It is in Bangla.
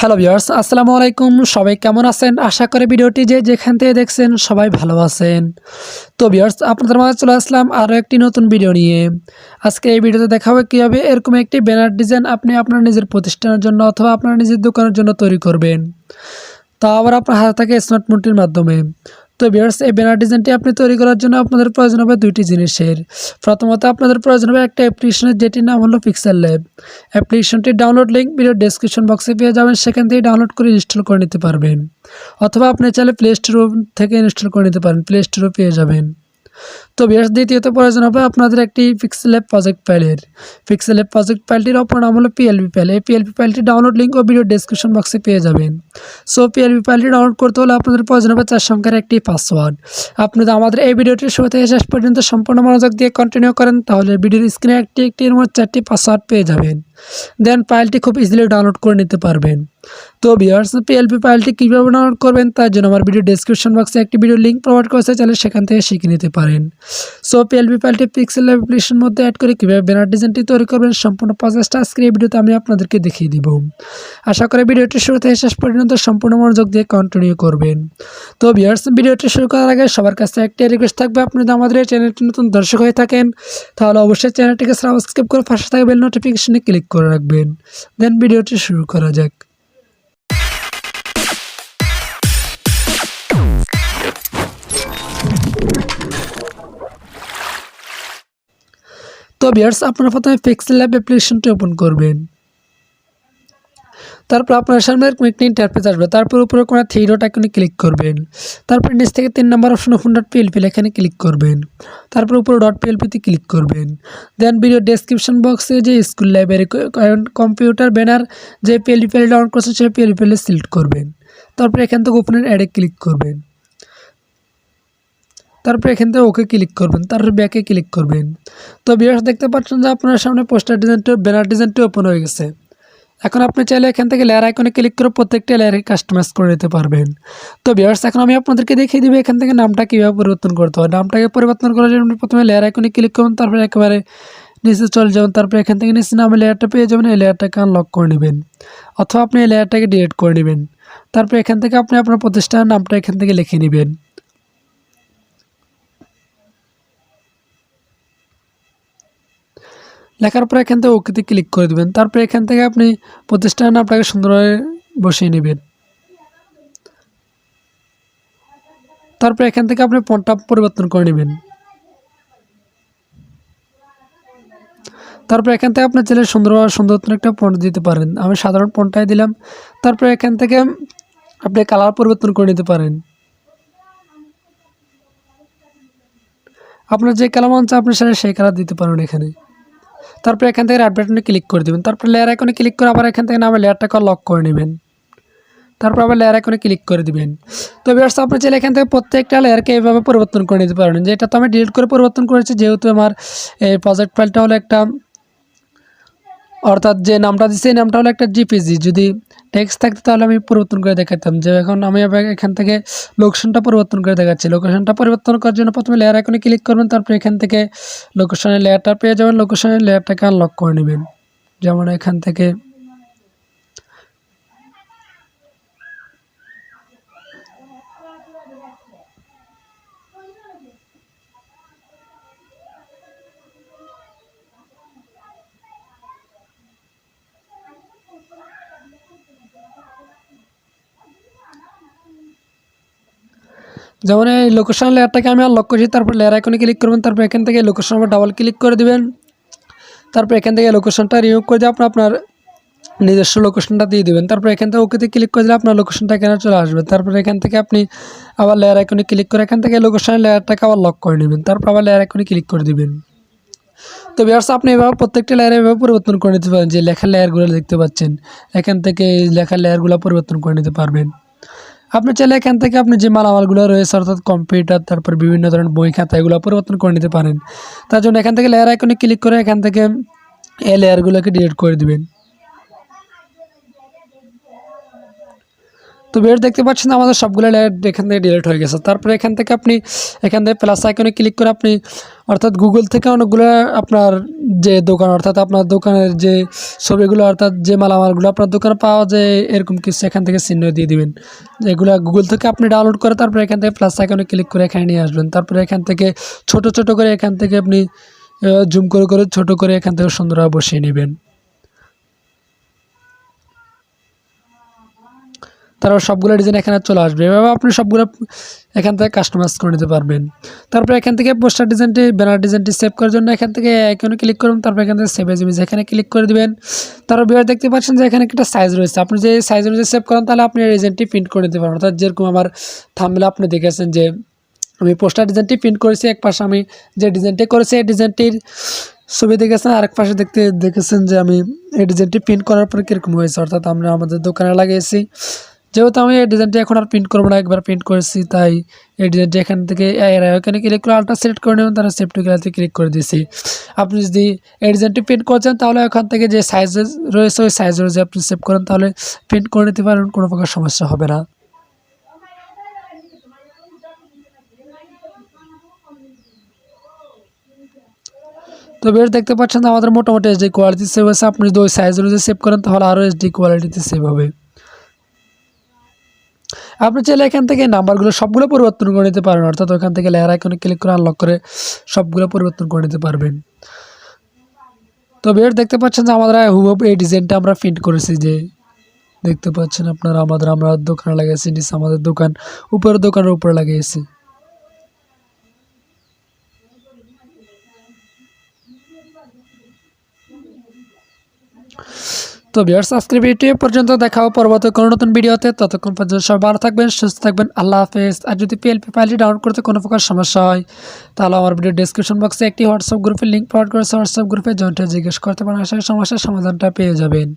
হ্যালো ভিউয়ার্স আসসালামু আলাইকুম। সবাই কেমন আছেন? আশা করি ভিডিওটি যে যেখান থেকে দেখছেন সবাই ভালো আছেন। তো ভিউয়ার্স আপনাদের মাঝে চলে আসলাম আরও একটি নতুন ভিডিও নিয়ে। আজকে এই ভিডিওতে দেখা হবে কীভাবে এরকম একটি ব্যানার ডিজাইন আপনি আপনার নিজের প্রতিষ্ঠানের জন্য অথবা আপনার নিজের দোকানের জন্য তৈরি করবেন। তা আবার আপনার হাতে থাকে স্মার্টফোনটির মাধ্যমে। তো বিয়ার্স এই ব্যানার ডিজাইনটি আপনি তৈরি করার জন্য আপনাদের প্রয়োজন হবে দুইটি জিনিসের। প্রথমত আপনাদের প্রয়োজন হবে একটা অ্যাপ্লিকেশনের যেটির নাম হলো পিক্সেল ল্যাব অ্যাপ্লিকেশনটির ডাউনলোড লিঙ্ক ভিডিও ডেসক্রিপশন বক্সে পেয়ে যাবেন, সেখান থেকে ডাউনলোড করে ইনস্টল করে নিতে পারবেন। অথবা আপনি চাইলে প্লে স্টোর থেকে ইনস্টল করে নিতে পারেন প্লে স্টোরও পেয়ে যাবেন। তো বেশ দ্বিতীয়ত প্রয়োজন হবে আপনাদের একটি পিক্সেল অ্যাপ প্রজেক্ট ফাইলের পিক্সেল অ্যাপ প্রজেক্ট ফাইলটির অপর নাম হলো পিএলপি ফাইল এই পিএলপি ফাইলটি ডাউনলোড লিঙ্ক ও ভিডিও ডেসক্রিপশন বক্সে পেয়ে যাবেন। সো পিএলপি ফাইলটি ডাউনলোড করতে হলে আপনাদের প্রয়োজন হবে চার সংখ্যার একটি পাসওয়ার্ড আপনি যদি আমাদের এই ভিডিওটি শুরু থেকে শেষ পর্যন্ত সম্পূর্ণ মনোযোগ দিয়ে কন্টিনিউ করেন, তাহলে ভিডিওর স্ক্রিনে একটি একটি মধ্যে চারটি পাসওয়ার্ড পেয়ে যাবেন। দেন ফাইলটি খুব ইজিলি ডাউনলোড করে নিতে পারবেন। তো ভিউয়ার্স পিএলপি ফাইলটি কীভাবে ডাউনলোড করবেন তার জন্য আমার ভিডিও ডেসক্রিপশন বক্সে একটি ভিডিও লিঙ্ক প্রোভাইড করেছে, চাইলে সেখান থেকে শিখে নিতে পারেন। সো পিএলপি ফাইলটি পিক্সেল অ্যাপ্লিকেশনের মধ্যে অ্যাড করে কীভাবে ব্যানার ডিজাইনটি তৈরি করবেন সম্পূর্ণ প্রসেসটা আজকে এই ভিডিওতে আমি আপনাদেরকে দেখিয়ে দিব। আশা করি ভিডিওটি শুরু থেকে শেষ পর্যন্ত সম্পূর্ণ মনোযোগ দিয়ে কন্টিনিউ করবেন। তো ভিউয়ার্স ভিডিওটি শুরু করার আগে সবার কাছে একটি রিকোয়েস্ট থাকবে, আপনি যদি আমাদের চ্যানেলটি নতুন দর্শক হয়ে থাকেন, তাহলে অবশ্যই চ্যানেলটিকে সাবস্ক্রাইব করে পাশে থাকা বেল নোটিফিকেশনে ক্লিক করে রাখবেন। দেন ভিডিওটি শুরু করা যাক। তো বিয়ার্স আপনারা প্রথমে পিক্সেল ল্যাব অ্যাপ্লিকেশনটি ওপেন করবেন। তারপর আপনার সামনে একটি ইন্টারফেস আসবে। তারপর উপরে কোনো থ্রি ডট আইকনে ক্লিক করবেন। তারপর নিচ থেকে তিন number option open dot PLP এখানে ক্লিক করবেন। তারপর উপরে ডট পিএলপিতে ক্লিক করবেন। দেন ভিডিও ডেসক্রিপশন বক্সে যে স্কুল লাইব্রেরি কম্পিউটার ব্যানার যে পিএলপি ফাইল ডাউনলোড করছেন, সেই পিএলপি ফাইলে সিলেক্ট করবেন। তারপর এখান থেকে ওপেনের অ্যাডে ক্লিক করবেন। তারপর এখান থেকে ওকে ক্লিক করবেন তারপর ব্যাকে ক্লিক করবেন। তো বিয়ার্স দেখতে পাচ্ছেন যে আপনার সামনে পোস্টার ডিজাইনটি ব্যানার ডিজাইনটি ওপেন হয়ে গেছে। এখন আপনি চাইলে এখান থেকে লেয়ার আইকনে ক্লিক করে প্রত্যেকটা লেয়ারে কাস্টমাইজ করে নিতে পারবেন। তো বিয়ার্স এখন আমি আপনাদেরকে দেখিয়ে দিব এখান থেকে নামটা কীভাবে পরিবর্তন করতে হয়। নামটাকে পরিবর্তন করার জন্য প্রথমে লেয়ার আইকনে ক্লিক করুন, তারপরে একেবারে নিচে চলে যাবেন, তারপরে এখান থেকে নিচে নামে লেয়ারটা পেয়ে যাবেন, এই লেয়ারটাকে আনলক করে নেবেন। অথবা আপনি এই লেয়ারটাকে ডিলিট করে নেবেন। তারপরে এখান থেকে আপনি আপনার প্রতিষ্ঠানের নামটা এখান থেকে লিখে নেবেন। লেখার পর এখান থেকে ওকেতে ক্লিক করে দেবেন। তারপরে এখান থেকে আপনি প্রতিষ্ঠান আপনাকে সুন্দরভাবে বসিয়ে নেবেন। তারপরে এখান থেকে আপনি ফোনটা পরিবর্তন করে নেবেন। তারপরে এখান থেকে আপনার ছেলে সুন্দরভাবে সুন্দর একটা ফন্ট দিতে পারেন। আমি সাধারণ ফোনটাই দিলাম। তারপরে এখান থেকে আপনি কালার পরিবর্তন করে নিতে পারেন। আপনার যে কালার চায় আপনি সেটা সেই কালার দিতে পারেন এখানে। তারপর এখান থেকে রাইট বাটনে ক্লিক করে দেবেন। তারপর লেয়ার আইকনে ক্লিক করে আবার এখান থেকে নামে লেয়ারটাকে লক করে নেবেন। তারপর আবার লেয়ার আইকনে ক্লিক করে দিবেন। তো বিয়ার্স আপনি চাইলে এখান থেকে প্রত্যেকটা লেয়ারকে এইভাবে পরিবর্তন করে নিতে পারেন। যে এটা তো আমি ডিলিট করে পরিবর্তন করেছি, যেহেতু আমার এই প্রজেক্ট ফাইলটা হলো একটা, অর্থাৎ যে নামটা দিচ্ছে এই নামটা হলো একটা জিপিজি যদি টেক্সট থাকতে তাহলে আমি পরিবর্তন করে দেখাতাম। যে এখন আমি এখান থেকে লোকেশনটা পরিবর্তন করে দেখাচ্ছি। লোকেশনটা পরিবর্তন করার জন্য প্রথমে লেয়ার আইকনে ক্লিক করবেন, তারপরে এখান থেকে লোকেশনের লেয়ারটা পেয়ে যাবেন। লোকেশনের লেয়ারটাকে আনলক করে নেবেন। যেমন এখান থেকে যেমন এই লোকেশন লেয়ারটাকে আমি আনলক করছি, তারপর লেয়ার আইকনে ক্লিক করবেন, তারপর এখান থেকে লোকেশন আবার ডাবল ক্লিক করে দিবেন। তারপর এখান থেকে লোকেশনটা রিমুভ করে দিয়ে আপনি আপনার নিজস্ব লোকেশনটা দিয়ে দেবেন। তারপর এখান থেকে ওকেতে ক্লিক করে দিলে আপনার লোকেশনটা এখানে চলে আসবে। তারপর এখান থেকে আপনি আবার লেয়ার আইকনে ক্লিক করে এখান থেকে লোকেশনের লেয়ারটাকে আবার লক করে নেবেন। তারপর আবার লেয়ার আইকনে ক্লিক করে দিবেন। তো বিয়ার্স আপনি এভাবে প্রত্যেকটা লেয়ার এভাবে পরিবর্তন করে নিতে পারেন, যে লেখার লেয়ারগুলো দেখতে পাচ্ছেন। এখান থেকে লেখার লেয়ারগুলো পরিবর্তন করে নিতে পারবেন। আপনি চাইলে এখান থেকে আপনি যে মালামালগুলো রয়েছে, অর্থাৎ কম্পিউটার তারপর বিভিন্ন ধরনের বই খাতা, এগুলো পরিবর্তন করে নিতে পারেন। তার জন্য এখান থেকে লেয়ার আইকনে ক্লিক করে এখান থেকে এই লেয়ারগুলোকে ডিলিট করে দিবেন। তো বের দেখতে পাচ্ছেন আমাদের সবগুলো লেয়ার এখান থেকে ডিলিট হয়ে গেছে। তারপরে এখান থেকে আপনি এখান থেকে প্লাস আইকনে ক্লিক করে আপনি অর্থাৎ গুগল থেকে অনেকগুলো আপনার যে দোকান, অর্থাৎ আপনার দোকানের যে ছবিগুলো, অর্থাৎ যে মালামালগুলো আপনার দোকানে পাওয়া যায়, এরকম কিছু এখান থেকে চিহ্ন দিয়ে দিবেন। এগুলো গুগল থেকে আপনি ডাউনলোড করে তারপরে এখান থেকে প্লাস আইকনে ক্লিক করে এখানে নিয়ে আসবেন। তারপরে এখান থেকে ছোট ছোট করে এখান থেকে আপনি জুম করে করে ছোট করে এখান থেকে সুন্দরভাবে বসিয়ে নেবেন। তারপর সবগুলো ডিজাইন এখানে চলে আসবে। এভাবে আপনি সবগুলো এখান থেকে কাস্টমাইজ করে নিতে পারবেন। তারপর এখান থেকে পোস্টার ডিজাইনটি ব্যানার ডিজাইনটি সেভ করার জন্য এখান থেকে আইকনে ক্লিক করুন, তারপর এখান থেকে সেভ এজ ইমেজ এখানে ক্লিক করে দিবেন। তারপর বিবার দেখতে পাচ্ছেন যে এখানে একটা সাইজ রয়েছে। আপনি যে সাইজ অনুযায়ী সেভ করেন, তাহলে আপনি ডিজাইনটি প্রিন্ট করে নিতে পারেন অর্থাৎ যেরকম আমার থামলে আপনি দেখেছেন যে আমি পোস্টার ডিজাইনটি প্রিন্ট করেছি, এক পাশে আমি যে ডিজাইনটি করেছি, এই ডিজাইনটির ছবি দেখেছেন, আরেক পাশে দেখতে দেখেছেন যে আমি এই ডিজাইনটি প্রিন্ট করার পরে কীরকম হয়েছে। অর্থাৎ আমরা আমাদের দোকানে লাগিয়েছি। যেহেতু আমি এই ডিজাইনটি এখন আর প্রিন্ট করব না, একবার প্রিন্ট করেছি, তাই এই ডিজাইনটি এখান থেকে এখানে ক্লিক করে আলট্রা সিলেক্ট করে নেবেন তারা সেফটি ক্লাসে ক্লিক করে দিয়েছি। আপনি যদি এই ডিজাইনটি প্রিন্ট করছেন তাহলে এখান থেকে যে সাইজ রয়েছে, ওই সাইজ অনুযায়ী আপনি সেভ করেন, তাহলে প্রিন্ট করে নিতে পারেন, কোনো প্রকার সমস্যা হবে না। তো বেশ, দেখতে পাচ্ছেন আমাদের মোটামুটি এইচডি কোয়ালিটি সেভ হয়েছে। আপনি যদি ওই সাইজ অনুযায়ী সেভ করেন, তাহলে আরও এইচডি কোয়ালিটিতে সেভ হবে। আপনি চাইলে এখান থেকে নাম্বারগুলো সবগুলো পরিবর্তন করে নিতে পারেন, অর্থাৎ ওখান থেকে লেয়ার আইকনে ক্লিক করে আনলক করে সবগুলো পরিবর্তন করে নিতে পারবেন। তো বের দেখতে পাচ্ছেন যে আমাদের হুবহু এই ডিজাইনটা আমরা প্রিন্ট করেছি যে, দেখতে পাচ্ছেন আপনারা, আমাদের আমরা দোকানে লাগিয়েছি নিচে আমাদের দোকান, উপরের দোকানের উপরে লাগিয়েছি তো বিয়ার আজকের ইউটিউব পর্যন্ত পর্যন্ত দেখাও পরবর্তী কোনো নতুন ভিডিওতে। ততক্ষণ পর্যন্ত সবাই ভালো থাকবেন, সুস্থ থাকবেন। আল্লাহ হাফেজ। আর যদি পিএলপি ফাইলটি ডাউনলোড করতে কোনো প্রকার সমস্যা হয়, তাহলে আমার ভিডিও ডিসক্রিপশন বক্সে একটি হোয়াটসঅ্যাপ গ্রুপের লিঙ্ক প্রোভাইড করেছে। হোয়াটসঅ্যাপ গ্রুপে জয়েন্টে জিজ্ঞেস করতে পারেন, আশা সমস্যার সমাধানটা পেয়ে যাবেন।